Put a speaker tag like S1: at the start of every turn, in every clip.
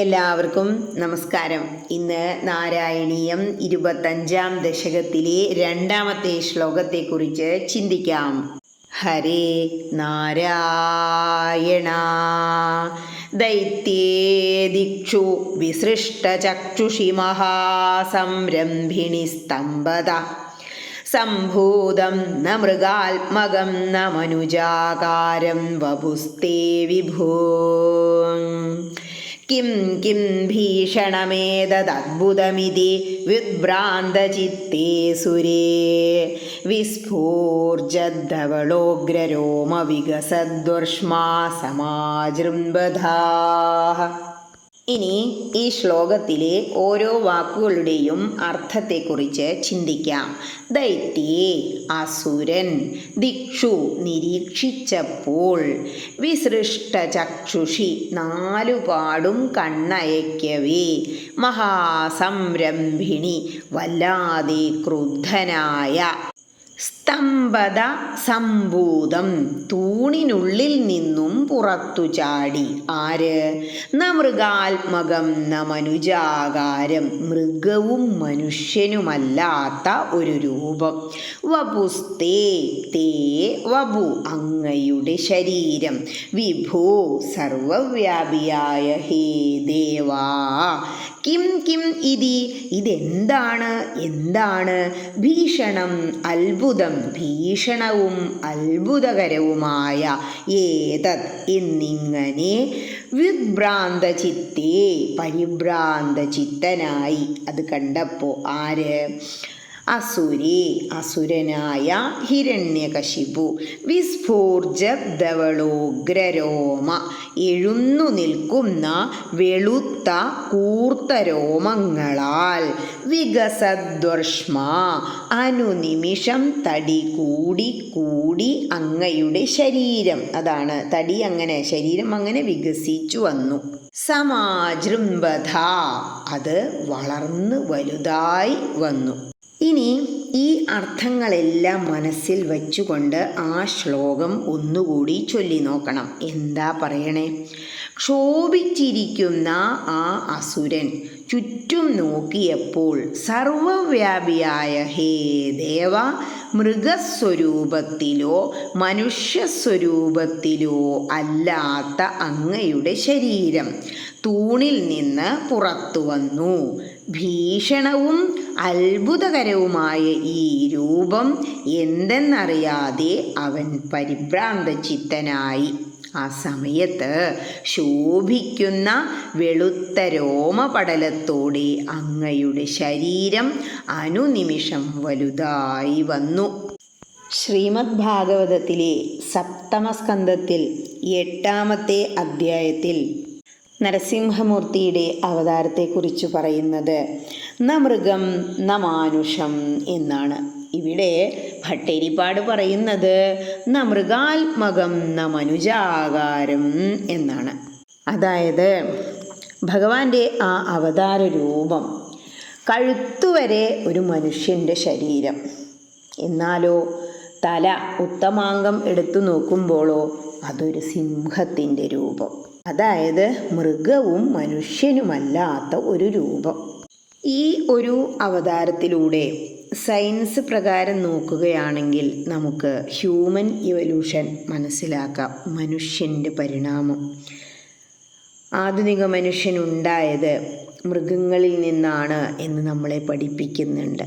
S1: എല്ലാവർക്കും നമസ്കാരം. ഇന്ന് നാരായണീയം ഇരുപത്തഞ്ചാം ദശകത്തിലെ രണ്ടാമത്തെ ശ്ലോകത്തെക്കുറിച്ച് ചിന്തിക്കാം. ഹരേ നാരായണ. ദൈത്യേദിക്ഷു വിസൃഷ്ടചക്ഷുഷി മഹാസംരംഭിണി സ്തംഭത. സംഭൂതം ന മൃഗാത്മകം ന മനുജാകാരം വപുസ്തേ വിഭൂ. കിം കിം ഭീഷണമേതദ്ഭുതമിതി വിഭ്രാന്തചിത്തേ സുരേ വിസ്ഫൂർജദ്ധവളോഗ്രരോമവികസദ്വർഷ്മാ സമാജൃംബധാ ഇനി ഈ ശ്ലോകത്തിലെ ഓരോ വാക്കുകളുടെയും അർത്ഥത്തെക്കുറിച്ച് ചിന്തിക്കാം. ദൈത്യേ അസുരൻ ദിക്ഷു നിരീക്ഷിച്ചപ്പോൾ വിസൃഷ്ട ചക്ഷുഷി നാലുപാടും കണ്ണയക്കവേ. മഹാസംരംഭിണി വല്ലാതെ ക്രുദ്ധനായ സ്തംഭത സംഭൂതം തൂണിനുള്ളിൽ നിന്നും പുറത്തു ചാടി. ആര്? ന മൃഗാത്മകം ന മനുജാകാരം മൃഗവും മനുഷ്യനുമല്ലാത്ത ഒരു രൂപം. വപുസ്തേ തേ വപു അങ്ങയുടെ ശരീരം. വിഭോ സർവവ്യാപിയായ ഹേ ദേവാ. കിം കിം ഇതി. ഇതെന്താണ്? എന്താണ്? ഭീഷണം അത്ഭുതം ഭീഷണവും അത്ഭുതകരവുമായ ഏതത് എന്നിങ്ങനെ വിഭ്രാന്ത ചിത്തേ പരിഭ്രാന്ത ചിത്തനായി അത് കണ്ടപ്പോൾ ആര്? അസുരേ അസുരനായ ഹിരണ്യകശിപു വിസ്ഫൂർജധവളോഗ്രരോമ എഴുന്നു നിൽക്കുന്ന വെളുത്ത കൂർത്ത രോമങ്ങളാൽ വികസദ്വർഷ്മ അനുനിമിഷം തടി കൂടി കൂടി അങ്ങയുടെ ശരീരം. അതാണ് തടി അങ്ങനെ ശരീരം അങ്ങനെ വികസിച്ചു വന്നു. സമാജൃംബധ അത് വളർന്ന് വലുതായി വന്നു. ഇനി ഈ അർത്ഥങ്ങളെല്ലാം മനസ്സിൽ വച്ചുകൊണ്ട് ആ ശ്ലോകം ഒന്നുകൂടി ചൊല്ലി നോക്കണം. എന്താ പറയണേ? ക്ഷോഭിച്ചിരിക്കുന്ന ആ അസുരൻ ചുറ്റും നോക്കിയപ്പോൾ സർവവ്യാപിയായ ഹേ ദേവ മൃഗസ്വരൂപത്തിലോ മനുഷ്യസ്വരൂപത്തിലോ അല്ലാത്ത അങ്ങയുടെ ശരീരം തൂണിൽ നിന്ന് പുറത്തു വന്നു. ഭീഷണവും അത്ഭുതകരവുമായ ഈ രൂപം എന്തെന്നറിയാതെ അവൻ പരിഭ്രാന്ത ചിത്തനായി ആ സമയത്ത് ശോഭിക്കുന്ന വെളുത്ത രോമപടലത്തോടെ അങ്ങയുടെ ശരീരം അനുനിമിഷം വലുതായി വന്നു. ശ്രീമദ് ഭാഗവതത്തിലെ സപ്തമസ്കന്ധത്തിൽ എട്ടാമത്തെ അധ്യായത്തിൽ നരസിംഹമൂർത്തിയുടെ അവതാരത്തെക്കുറിച്ച് പറയുന്നത് ന മൃഗം ന മാനുഷം എന്നാണ്. ഇവിടെ ഭട്ടേരിപ്പാട് പറയുന്നത് ന മൃഗാത്മകം ന മനുജാകാരം എന്നാണ്. അതായത് ഭഗവാന്റെ ആ അവതാര രൂപം കഴുത്തുവരെ ഒരു മനുഷ്യന്റെ ശരീരം. എന്നാലോ തല ഉത്തമാംഗം എടുത്തു നോക്കുമ്പോഴോ അതൊരു സിംഹത്തിന്റെ രൂപം. അതായത് മൃഗവും മനുഷ്യനുമല്ലാത്ത ഒരു രൂപം. ഈ ഒരു അവതാരത്തിലൂടെ സയൻസ് പ്രകാരം നോക്കുകയാണെങ്കിൽ നമുക്ക് ഹ്യൂമൻ ഇവല്യൂഷൻ മനസ്സിലാക്കാം. മനുഷ്യന്റെ പരിണാമം. ആധുനിക മനുഷ്യൻ മനുഷ്യനുണ്ടായത് മൃഗങ്ങളിൽ നിന്നാണ് എന്ന് നമ്മളെ പഠിപ്പിക്കുന്നുണ്ട്.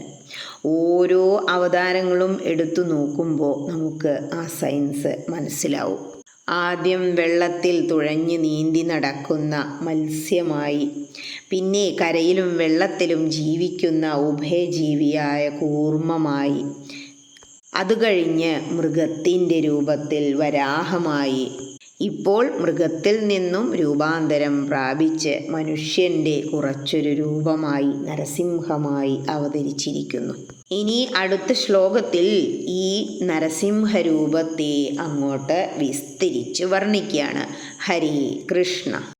S1: ഓരോ അവതാരങ്ങളും എടുത്തു നോക്കുമ്പോൾ നമുക്ക് ആ സയൻസ് മനസ്സിലാവും. ആദ്യം വെള്ളത്തിൽ തുഴഞ്ഞു നീന്തി നടക്കുന്ന മത്സ്യമായി. പിന്നെ കരയിലും വെള്ളത്തിലും ജീവിക്കുന്ന ഉഭയജീവിയായ കൂർമ്മമായി. അതുകഴിഞ്ഞ് മൃഗത്തിന്റെ രൂപത്തിൽ വരാഹമായി. ഇപ്പോൾ മൃഗത്തിൽ നിന്നും രൂപാന്തരം പ്രാപിച്ച് മനുഷ്യന്റെ കുറച്ചൊരു രൂപമായി നരസിംഹമായി അവതരിച്ചിരിക്കുന്നു. ഇനി അടുത്ത ശ്ലോകത്തിൽ ഈ നരസിംഹരൂപത്തെ അങ്ങോട്ട് വിസ്തരിച്ച് വർണിക്കുകയാണ്. ഹരി കൃഷ്ണ.